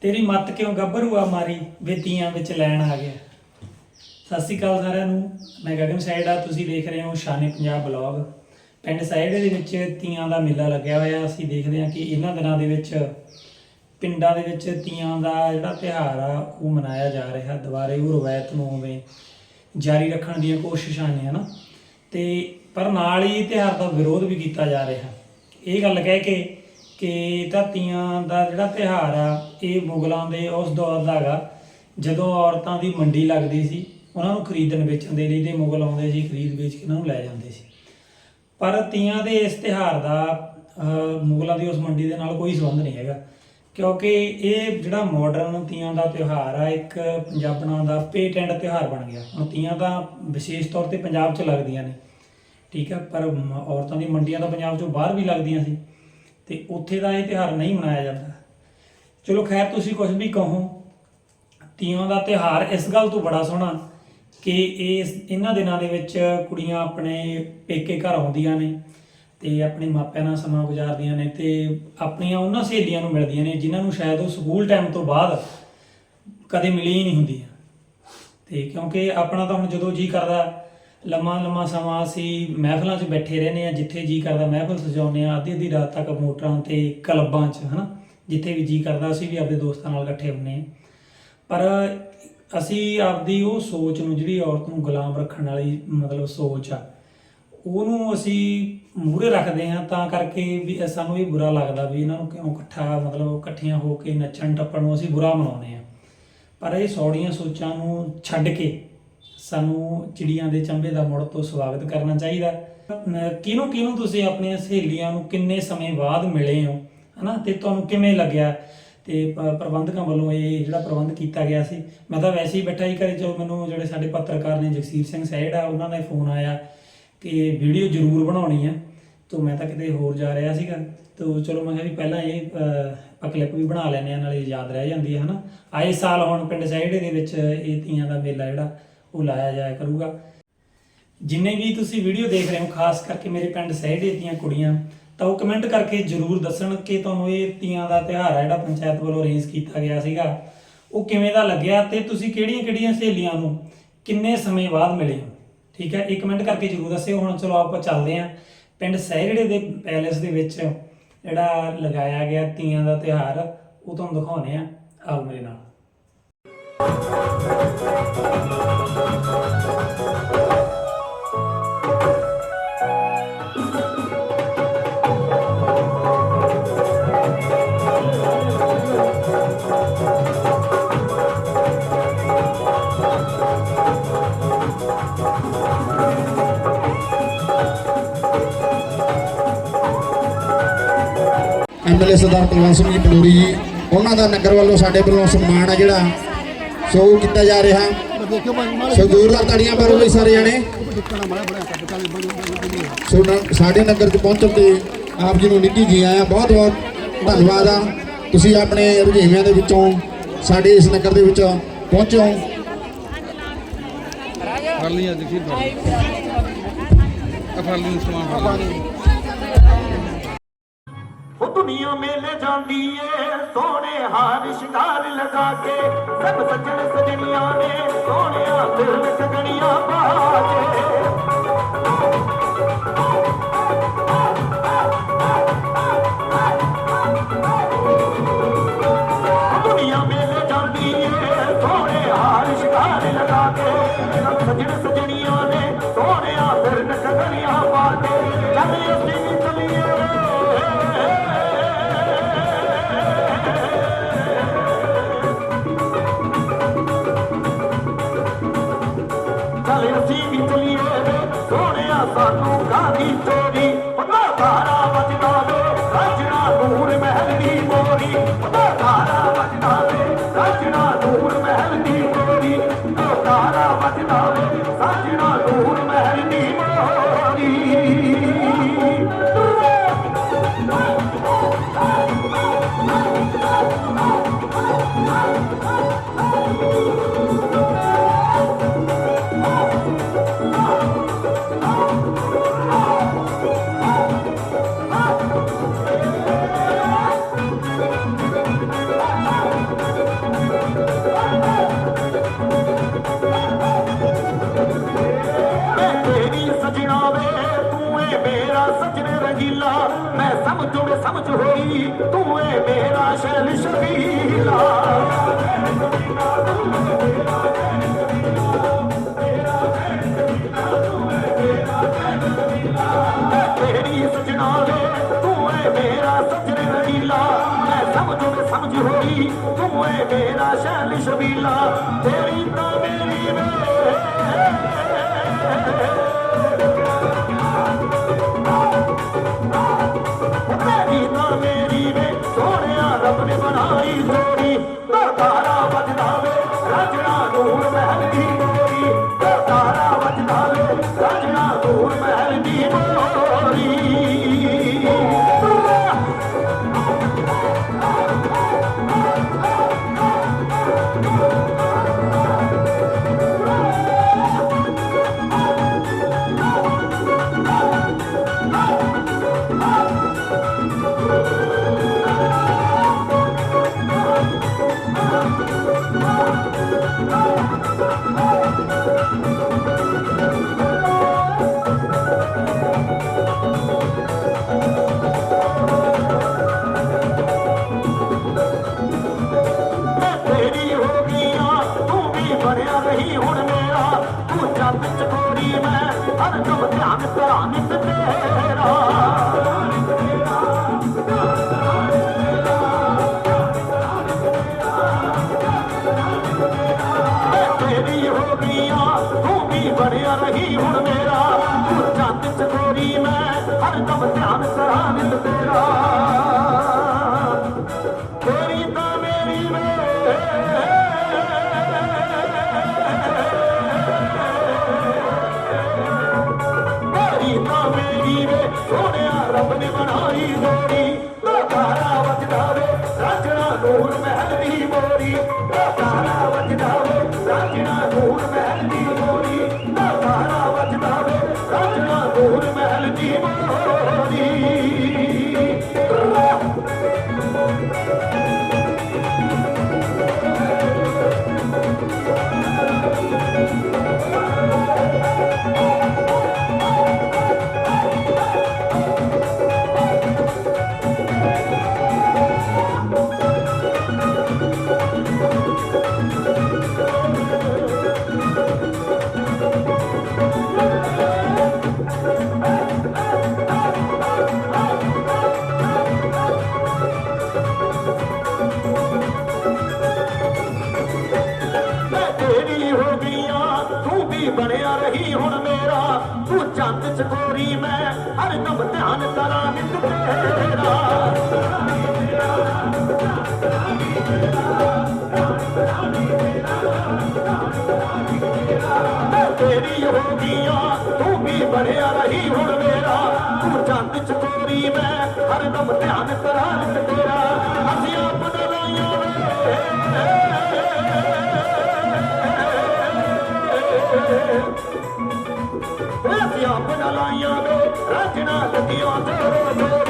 ਤੇਰੀ ਮੱਤ ਕਿਉਂ ਗੱਭਰੂਆ ਮਾਰੀ ਵੇਤੀਆਂ ਵਿੱਚ ਲੈਣ ਆ ਗਿਆ? ਸਤਿ ਸ਼੍ਰੀ ਅਕਾਲ ਸਾਰਿਆਂ ਨੂੰ। ਮੈਂ ਗਗਨ ਸਾਈਡ ਆ। ਤੁਸੀਂ ਦੇਖ ਰਹੇ ਹੋ ਸ਼ਾਨੇ ਪੰਜਾਬ ਬਲੌਗ ਪਿੰਡ ਸਾਈਡ ਦੇ ਵਿੱਚ ਤੀਆਂ ਦਾ ਮੇਲਾ ਲੱਗਿਆ ਹੋਇਆ। ਅਸੀਂ ਦੇਖਦੇ ਹਾਂ ਕਿ ਇਹਨਾਂ ਦਿਨਾਂ ਦੇ ਵਿੱਚ, ਪਿੰਡਾਂ ਦੇ ਵਿੱਚ ਤੀਆਂ ਦਾ ਜਿਹੜਾ ਤਿਉਹਾਰ ਆ, ਉਹ ਮਨਾਇਆ ਜਾ ਰਿਹਾ। ਦੁਬਾਰੇ ਉਹ ਰਵਾਇਤ ਨੂੰ ਉਵੇਂ ਜਾਰੀ ਰੱਖਣ ਦੀਆਂ ਕੋਸ਼ਿਸ਼ਾਂ ਨੇ, ਹਨਾ? ਤੇ ਪਰ ਨਾਲ ਹੀ ਤਿਉਹਾਰ ਦਾ ਵਿਰੋਧ ਵੀ ਕੀਤਾ ਜਾ ਰਿਹਾ। ਇਹ ਗੱਲ ਕਹਿ ਕੇ ਕਿ ਇਹ ਤਾਂ ਤੀਆਂ ਦਾ ਜਿਹੜਾ ਤਿਉਹਾਰ ਆ, ਇਹ ਮੁਗਲਾਂ ਦੇ ਉਸ ਦੌਰ ਦਾ ਹੈਗਾ। ਜਦੋਂ ਔਰਤਾਂ ਦੀ ਮੰਡੀ ਲੱਗਦੀ ਸੀ, ਉਹਨਾਂ ਨੂੰ ਖਰੀਦਣ ਵੇਚਣ ਦੇ ਲਈ ਤੇ ਮੁਗਲ ਆਉਂਦੇ ਸੀ, ਖਰੀਦ ਵੇਚ ਕੇ ਉਹਨਾਂ ਨੂੰ ਲੈ ਜਾਂਦੇ ਸੀ। ਪਰ ਤੀਆਂ ਦੇ ਇਸ ਤਿਉਹਾਰ ਦਾ ਮੁਗਲਾਂ ਦੀ ਉਸ ਮੰਡੀ ਦੇ ਨਾਲ ਕੋਈ ਸੰਬੰਧ ਨਹੀਂ ਹੈਗਾ। ਕਿਉਂਕਿ ਇਹ ਜਿਹੜਾ ਮਾਡਰਨ ਤੀਆਂ ਦਾ ਤਿਉਹਾਰ ਆ, ਇੱਕ ਪੰਜਾਬਣਾਂ ਦਾ ਪੇਟੈਂਟ ਤਿਉਹਾਰ ਬਣ ਗਿਆ। ਹੁਣ ਤੀਆਂ ਤਾਂ ਵਿਸ਼ੇਸ਼ ਤੌਰ ਤੇ ਪੰਜਾਬ 'ਚ ਲੱਗਦੀਆਂ ਨੇ। ਠੀਕ ਆ, ਪਰ ਔਰਤਾਂ ਦੀ ਮੰਡੀਆਂ ਤਾਂ ਪੰਜਾਬ 'ਚੋਂ ਬਾਹਰ ਵੀ ਲੱਗਦੀਆਂ ਸੀ। ਤੇ ਉੱਥੇ ਦਾ ਇਹ ਤਿਉਹਾਰ ਨਹੀਂ ਮਨਾਇਆ ਜਾਂਦਾ। ਚਲੋ ਖੈਰ ਤੁਸੀਂ ਕੁਝ ਵੀ ਕਹੋ, ਤੀਆਂ ਦਾ ਤਿਉਹਾਰ ਇਸ ਗੱਲ ਤੋਂ ਬੜਾ ਸੋਹਣਾ ਕਿ ਇਸ ਇਹਨਾਂ ਦਿਨਾਂ ਦੇ ਵਿੱਚ ਕੁੜੀਆਂ ਆਪਣੇ ਪੇਕੇ ਘਰ ਆਉਂਦੀਆਂ ਨੇ ਤੇ ਆਪਣੇ ਮਾਪਿਆਂ ਨਾਲ ਸਮਾਂ ਗੁਜ਼ਾਰਦੀਆਂ ਨੇ ਤੇ ਆਪਣੀਆਂ ਉਹਨਾਂ ਸਹੇਲੀਆਂ ਨੂੰ ਮਿਲਦੀਆਂ ਨੇ ਜਿਨ੍ਹਾਂ ਨੂੰ ਸ਼ਾਇਦ ਉਹ ਸਕੂਲ ਟਾਈਮ ਤੋਂ ਬਾਅਦ ਕਦੇ ਮਿਲੀ ਹੀ ਨਹੀਂ ਹੁੰਦੀ ਤੇ ਕਿਉਂਕਿ ਆਪਣਾ ਤਾਂ ਹੁਣ ਜਦੋਂ ਜੀ ਕਰਦਾ ਲੰਮਾ ਲੰਮਾ ਸਮਾਂ ਅਸੀਂ ਮਹਿਫਲਾਂ 'ਚ ਬੈਠੇ ਰਹਿੰਦੇ ਆ ਜਿੱਥੇ ਜੀ ਕਰਦਾ ਮਹਿਫਲ ਸਜਾਉਂਦੇ ਆ ਅੱਧੀ ਅੱਧੀ ਰਾਤ ਤੱਕ ਮੋਟਰਾਂ ਤੇ ਕਲੱਬਾਂ 'ਚ, ਹਨਾ? ਜਿੱਥੇ ਵੀ ਜੀ ਕਰਦਾ ਅਸੀਂ ਵੀ ਆਪਣੇ ਦੋਸਤਾਂ ਨਾਲ ਇਕੱਠੇ ਹੁੰਨੇ ਆ ਪਰ ਅਸੀਂ ਆਪਦੀ ਉਹ ਸੋਚ ਨੂੰ, ਜਿਹੜੀ ਔਰਤ ਨੂੰ ਗੁਲਾਮ ਰੱਖਣ ਵਾਲੀ ਮਤਲਬ ਸੋਚ ਆ, ਉਹਨੂੰ ਅਸੀਂ ਮੂਹਰੇ ਰੱਖਦੇ ਹਾਂ ਤਾਂ ਕਰਕੇ ਵੀ ਸਾਨੂੰ ਇਹ ਬੁਰਾ ਲੱਗਦਾ ਵੀ ਇਹਨਾਂ ਨੂੰ ਕਿਉਂ ਇਕੱਠਾ, ਮਤਲਬ ਇਕੱਠੀਆਂ ਹੋ ਕੇ ਨੱਚਣ, ਟੱਪਣ ਨੂੰ ਅਸੀਂ ਬੁਰਾ ਮਨਾਉਂਦੇ ਹਾਂ। ਪਰ ਇਹ ਸੌੜੀਆਂ ਸੋਚਾਂ ਨੂੰ ਛੱਡ ਕੇ ਸਾਨੂੰ ਚਿੜੀਆਂ ਦੇ ਚੰਬੇ ਦਾ ਮੁੜ ਤੋਂ ਸਵਾਗਤ ਕਰਨਾ ਚਾਹੀਦਾ। ਕਿਹਨੂੰ ਕਿਹਨੂੰ ਤੁਸੀਂ ਆਪਣੀਆਂ ਸਹੇਲੀਆਂ ਨੂੰ ਕਿੰਨੇ ਸਮੇਂ ਬਾਅਦ ਮਿਲੇ ਹੋ? ਹਨਾ? ਤੇ ਤੁਹਾਨੂੰ ਕਿਵੇਂ ਲੱਗਿਆ? ਤੇ ਪ੍ਰਬੰਧਕਾਂ ਵੱਲੋਂ ਇਹ ਜਿਹੜਾ ਪ੍ਰਬੰਧ ਕੀਤਾ ਗਿਆ ਸੀ, ਮੈਂ ਤਾਂ ਵੈਸੇ ਹੀ ਬੈਠਾ ਹੀ ਘਰੇ, ਜੋ ਮੈਨੂੰ ਜਿਹੜੇ ਸਾਡੇ ਪੱਤਰਕਾਰ ਨੇ ਜਗਸੀਰ ਸਿੰਘ ਸੈੜ ਆ, ਉਹਨਾਂ ਦਾ ਫੋਨ ਆਇਆ ਕਿ ਵੀਡੀਓ ਜ਼ਰੂਰ ਬਣਾਉਣੀ ਆ। ਤੋਂ ਮੈਂ ਤਾਂ ਕਿਤੇ ਹੋਰ ਜਾ ਰਿਹਾ ਸੀਗਾ। ਤੋਂ ਚਲੋ ਮੈਂ ਕਿਹਾ ਵੀ ਪਹਿਲਾਂ ਇਹ ਕਲਿੱਪ ਵੀ ਬਣਾ ਲੈਂਦੇ ਆ ਨਾਲੇ ਯਾਦ ਰਹਿ ਜਾਂਦੀ ਹੈ, ਹਨਾ? ਆਏ ਸਾਲ ਹੁਣ ਪਿੰਡ ਸਾਈਡੇ ਦੇ ਵਿੱਚ ਇਹ ਤੀਆਂ ਦਾ ਮੇਲਾ ਜਿਹੜਾ ਉਹ ਲਾਇਆ ਜਾਇਆ ਕਰੂਗਾ। ਜਿੰਨੇ ਵੀ ਤੁਸੀਂ ਵੀਡੀਓ ਦੇਖ ਰਹੇ ਹੋ, ਖਾਸ ਕਰਕੇ ਮੇਰੇ ਪਿੰਡ ਸਹਿੜੇ ਦੀਆਂ ਕੁੜੀਆਂ, ਤਾਂ ਉਹ ਕਮੈਂਟ ਕਰਕੇ ਜਰੂਰ ਦੱਸਣ ਕਿ ਤੁਹਾਨੂੰ ਇਹ ਤੀਆਂ ਦਾ ਤਿਉਹਾਰ ਹੈ ਜਿਹੜਾ ਪੰਚਾਇਤ ਵੱਲੋਂ ਅਰੇਂਜ ਕੀਤਾ ਗਿਆ ਸੀਗਾ। ਉਹ ਕਿਵੇਂ ਦਾ ਲੱਗਿਆ ਤੇ ਤੁਸੀਂ ਕਿਹੜੀਆਂ-ਕਿਹੜੀਆਂ ਸਹੇਲੀਆਂ ਨੂੰ ਕਿੰਨੇ ਸਮੇਂ ਬਾਅਦ ਮਿਲੇ ਹੋ? ਠੀਕ ਹੈ ਇਹ ਕਮੈਂਟ ਕਰਕੇ ਜਰੂਰ ਦੱਸਿਓ। ਹੁਣ ਚਲੋ ਆਪਾਂ ਚੱਲਦੇ ਆਂ ਪਿੰਡ ਸਹਿੜੇ ਦੇ ਪੈਲੇਸ ਦੇ ਵਿੱਚ ਜਿਹੜਾ ਲਗਾਇਆ ਗਿਆ ਤੀਆਂ ਦਾ ਤਿਉਹਾਰ, ਉਹ ਤੁਹਾਨੂੰ ਦਿਖਾਉਣੇ ਆ ਆਓ ਮੇਰੇ ਨਾਲ। ਐਮਐਲਏ ਸਰਦਾਰ ਕੁਲਵੰਤ ਸਿੰਘ ਜੀ ਪਨੂਰੀ ਜੀ, ਉਹਨਾਂ ਦਾ ਨਗਰ ਵੱਲੋਂ ਸਾਡੇ ਵੱਲੋਂ ਸਨਮਾਨ ਆ ਜਿਹੜਾ ਸੋ ਕੀਤਾ ਜਾ ਰਿਹਾ। ਸੋ ਜ਼ੋਰਦਾਰ ਤਾੜੀਆਂ ਮਾਰੋ ਲਈ ਸਾਰੇ ਜਣੇ। ਸੋ ਸਾਡੇ ਨਗਰ ਚ ਪਹੁੰਚਣ ਤੇ ਆਪ ਜੀ ਨੂੰ ਨਿੱਘੀ ਜੀ ਆਇਆ ਬਹੁਤ ਬਹੁਤ ਧੰਨਵਾਦ ਆ। ਤੁਸੀਂ ਆਪਣੇ ਰੁਝੇਵਿਆਂ ਦੇ ਵਿੱਚੋਂ ਸਾਡੇ ਇਸ ਨਗਰ ਦੇ ਵਿੱਚ ਪਹੁੰਚੋ। ਫੜ ਲਈ ਅੱਜ ਫਿਰ ਫੜ ਲਈ ਸਮਾਨ ਫੜ ਲਈ। ਦੁਨੀਆ ਜਾਂਦੀ ਏ ਸੋਹਣੇ ਹਾਰ ਸ਼ਿੰਗਾਰ ਲਗਾ ਕੇ। ਸਭ ਸੱਜਣ ਸਜਣੀਆਂ ਨੇ ਸੋਹਣਿਆ ਦਿਲ ਵਿੱਚ ਗਣੀਆਂ ਅਸੀਂ ਵੀ ਚੱਲੀਏ ਵੇ ਸੋਹਣਿਆ ਸਾਨੂੰ ਏ ਮੇਰਾ ਸਜਣ ਰੰਗੀਲਾ, ਮੈਂ ਸਮਝੋੜ ਸਮਝ ਹੋਈ, ਤੂੰ ਏ ਮੇਰਾ ਸ਼ੈਲ ਸ਼ਬੀਲਾ। ਸਜਣਾ ਤੂੰ ਮੇਰਾ ਸਜਣ ਰੰਗੀਲਾ, ਮੈਂ ਸਮਝੋੜ ਸਮਝ ਹੋਈ, ਤੂੰ ਏ ਮੇਰਾ ਸ਼ੈਲ ਸ਼ਬੀਲਾ। ਤੇਰੀ ਤਾਂ ਤੂੰ ਵੀ ਬਣਿਆ ਰਹੀ ਹੁਣ ਮੇਰਾ। ਤੂੰ ਜੱਟ ਚਕੋਰੀ ਮੈਂ, ਹਰ ਦਮ ਧਿਆਨ ਕਰਾਂ ਨਿਤ ਤੇਰਾ। ਤੇਰੀ ਤਾਂ ਮੇਰੀ ਵੇ। ਤੇਰੀ ਤਾਂ ਚੰਦ ਚਕੋਰੀ ਮੈਂ, ਹਰ ਦਮ ਧਿਆਨ ਕਰਾਂ ਨਿਤ ਤੇਰਾ। ਤੇਰੀ ਹੋ ਗਈਆਂ, ਤੂੰ ਵੀ ਬਣਿਆ ਰਹੀ ਹੁਣ ਮੇਰਾ। ਤੂੰ ਚੰਦ ਚਕੋਰੀ ਮੈਂ, ਹਰ ਦਮ ਧਿਆਨ ਕਰਾਂ ਨਿਤ ਤੇਰਾ। ਅਸੀਂ ਆਪ ਲਾਈਆਂ ਅਸੀਂ ਆਪਣਾ ਲਾਈਆਂ। ਵੇ ਰਾਜਣਾ ਲੱਗੀਆਂ ਜੋਰੋ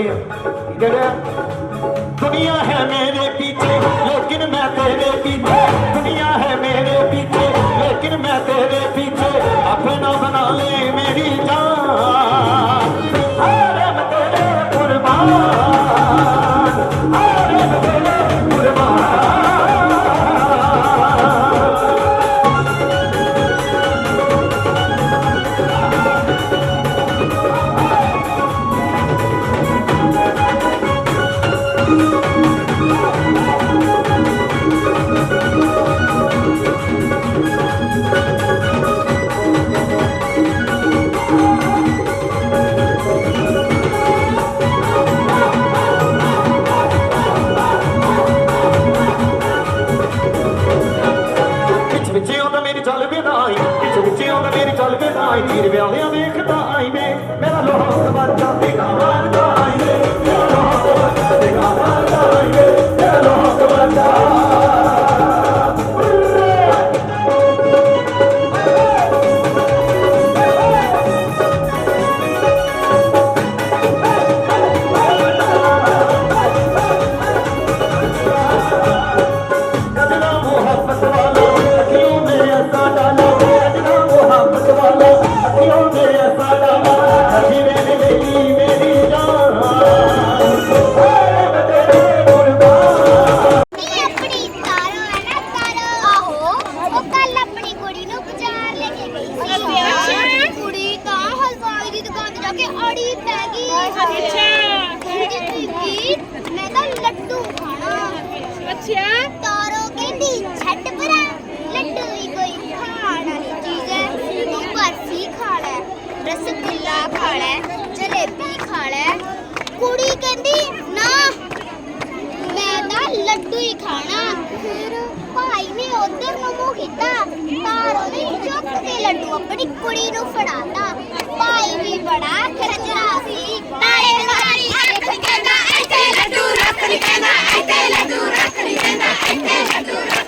ਹੋਈ ਜਿਹੜਾ ਦੁਨੀਆ ਹੈ ਮੇਰੇ ਪਿੱਛੇ, ਲੇਕਿਨ ਮੈਂ ਤੇਰੇ ਪਿੱਛੇ। ਦੁਨੀਆ ਹੈ ਮੇਰੇ ਪਿੱਛੇ, ਲੇਕਿਨ ਮੈਂ ਤੇਰੇ ਪਿੱਛੇ। ਆਪਣਾ ਬਣਾ ਲੈ ਮੇਰੀ ਜਾਨ। ਪਿੱਛੇ ਆਉਂਦਾ ਮੇਰੀ ਚੱਲ ਵੇ ਨਾ ਆਈ ਪਿੱਛੇ ਪਿੱਛੇ ਆਉਂਦਾ ਮੇਰੀ ਚੱਲ ਵੇ ਨਾ ਆਈ ਤੀਰ ਵਿਆਹਿਆ ਵੇਖਦਾ ਆਈ ਨੇ ਮੇਰਾ ਲੋਹਾ ਸਵਾਰ ਜਾਂਦੇ ਕਾਵਾਰ ਦਾ ਆਈ ਨੇ ਮੇਰਾ ਲੋਹਾ ਸਵਾਰ ਜਾਂਦੇ ਕਾਵਾਰ ਦਾ ਆਈ ਨੇ ਮੇਰਾ ਲੋਹਾ ਸਵਾਰ ਦਾ ਪੁੱਛਿਆ? ਤਾਰੋ ਕਹਿੰਦੀ ਛੱਡ ਪਰਾਂ ਲੱਡੂ ਵੀ ਕੋਈ ਖਾਣ ਵਾਲੀ ਚੀਜ਼ ਹੈ। ਤੂੰ ਬਰਫੀ ਖਾ ਲੈ ਰਸਗੁੱਲਾ ਖਾ ਲੈ ਜਲੇਬੀ ਖਾ ਲੈ। ਕੁੜੀ ਕਹਿੰਦੀ ਨਾ ਮੈਂ ਤਾਂ ਲੱਡੂ ਹੀ ਖਾਣਾ। ਫਿਰ ਭਾਈ ਨੇ ਉਧਰ ਨੂੰ ਮੂੰਹ ਕੀਤਾ ਤਾਰੋ ਨੇ ਚੁੱਕ ਕੇ ਲੱਡੂ ਆਪਣੀ ਕੁੜੀ ਨੂੰ ਫੜਾਤਾ। ਭਾਈ ਵੀ ਬੜਾ ਖਰਚਾ ਸੀ। ਤਾਰੇ ਮਾਰੀ ਅੱਖ ਕਹਿੰਦਾ ਇੱਥੇ ਲੱਡੂ ਰੱਖ ਕਹਿੰਦਾ ਇੱਥੇ ਲੱਡੂ الحين عندنا